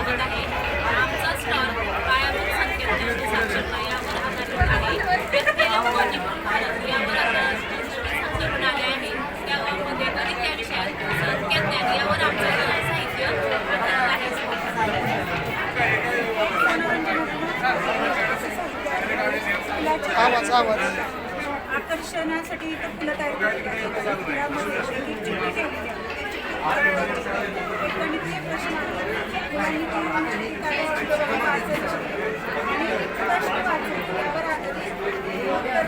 स्वागत आहे. आमचा स्टॉल पायाभूत संकेत साक्षरता यावर आधारित आहे. व्यक्ती भारत यावर आता संकल्पना आहे. त्यामध्ये गणित या विषयात संख्या ज्ञान यावर आमचं साहित्य आधारित आहे आवाज आवाज आकर्षणासाठी इथं फुलं तयार केली जातात. मुलांनी ती म्हणजे कागदाची वाचायची आणि प्रश्न वाचायचे यावर आधारित उत्तर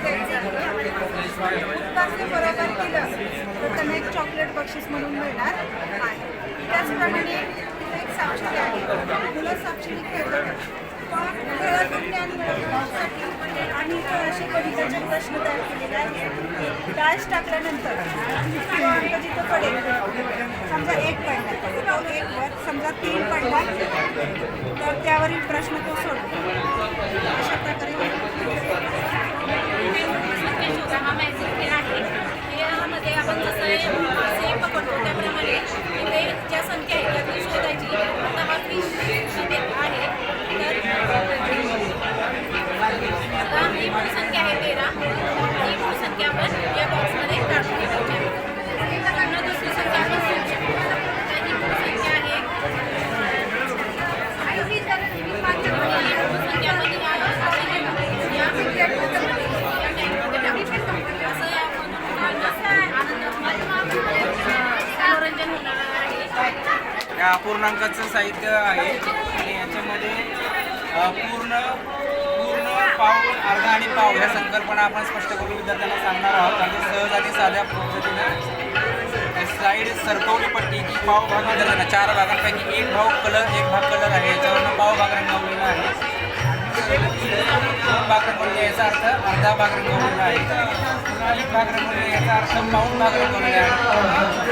उत्तर बरोबर केलं तर त्यांना एक चॉकलेट बक्षीस म्हणून मिळणार आहे त्याचप्रमाणे एक साक्षरी आहे. मुलं साक्षरी खेळतात. ज्ञान मिळवण्यासाठी आणि असे गणिताचे प्रश्न तयार केलेले आहेत डॅश टाकल्यानंतर तो अंक जिथं पडेल समजा एक पडला तो एक वर समजा तीन पडला तर त्यावरील प्रश्न तो सोडतो अशा प्रकारे संख्या शोधा हा मॅजिक खेळ आहे यामध्ये आपण जसं मासे पकडतो त्याप्रमाणे इथे ज्या संख्या आहेत त्यातून शोधायची आता हा फिश शीट आहे तर आता ही मूळ संख्या आहे तेरा ही मूळ संख्या आपण या बॉक्समध्ये टाकून घ्यायची आहे पुन्हा दुसरी संख्या आपण घेऊ शकतो तर ही मूळ संख्या आहे आणि ही मूळ संख्या आपण या- या टँकमध्ये असं या मनोरंजन होणार पूर्णांकाचं अपूर्णांकाचं साहित्य आहे. आणि याच्यामध्ये पूर्ण पूर्ण पाऊल अर्धा आणि पाव या संकल्पना आपण स्पष्ट करून विद्यार्थ्यांना सांगणार आहोत. आणि सहज आणि साध्या पद्धतीनं साईड सरकवली पट्टी की पाव भाग ना चार भागांपैकी एक भाव कलर एक भाग कलर आहे. याच्यावरनं पाव भाग रंगवलेला आहे. भाग याचा अर्थ अर्धा भाग रंगवलेला आहे. एक भाग रंगवलेला याचा अर्थ पाऊन भाग रंगवलेला आहे.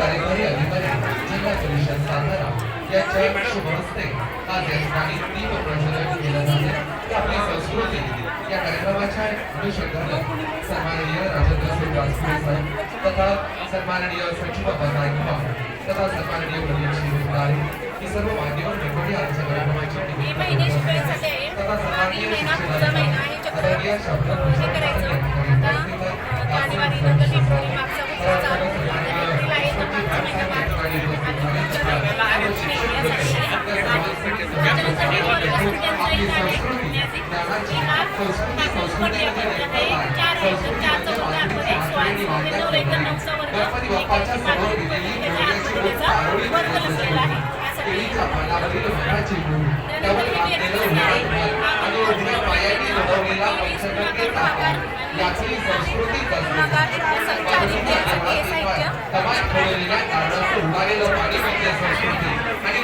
कार्यकारी अधिकारी जिल्हा परिषद सातारा यांच्या शुभ हस्ते आज या ठिकाणी दीप प्रज्वलन केलं जाते आपली संस्कृती या कार्यक्रमाच्या अनुषंगाने सन्माननीय राजेंद्र सिंग राजपूत साहेब तथा सन्माननीय सचिव नाईक तथा सन्माननीय प्रदीप शिवदारे ही सर्व मान्यवर मंडळी हे करायचं आता जानेवारी नंतर फेब्रुवारी मागचा चालू एप्रिल आहे तर मागचा महिना मार्च चार आहे तर चारचा वर्ग आतमध्ये नऊ आहे नऊचा वर्ग प्रकार संचालित यासाठी हे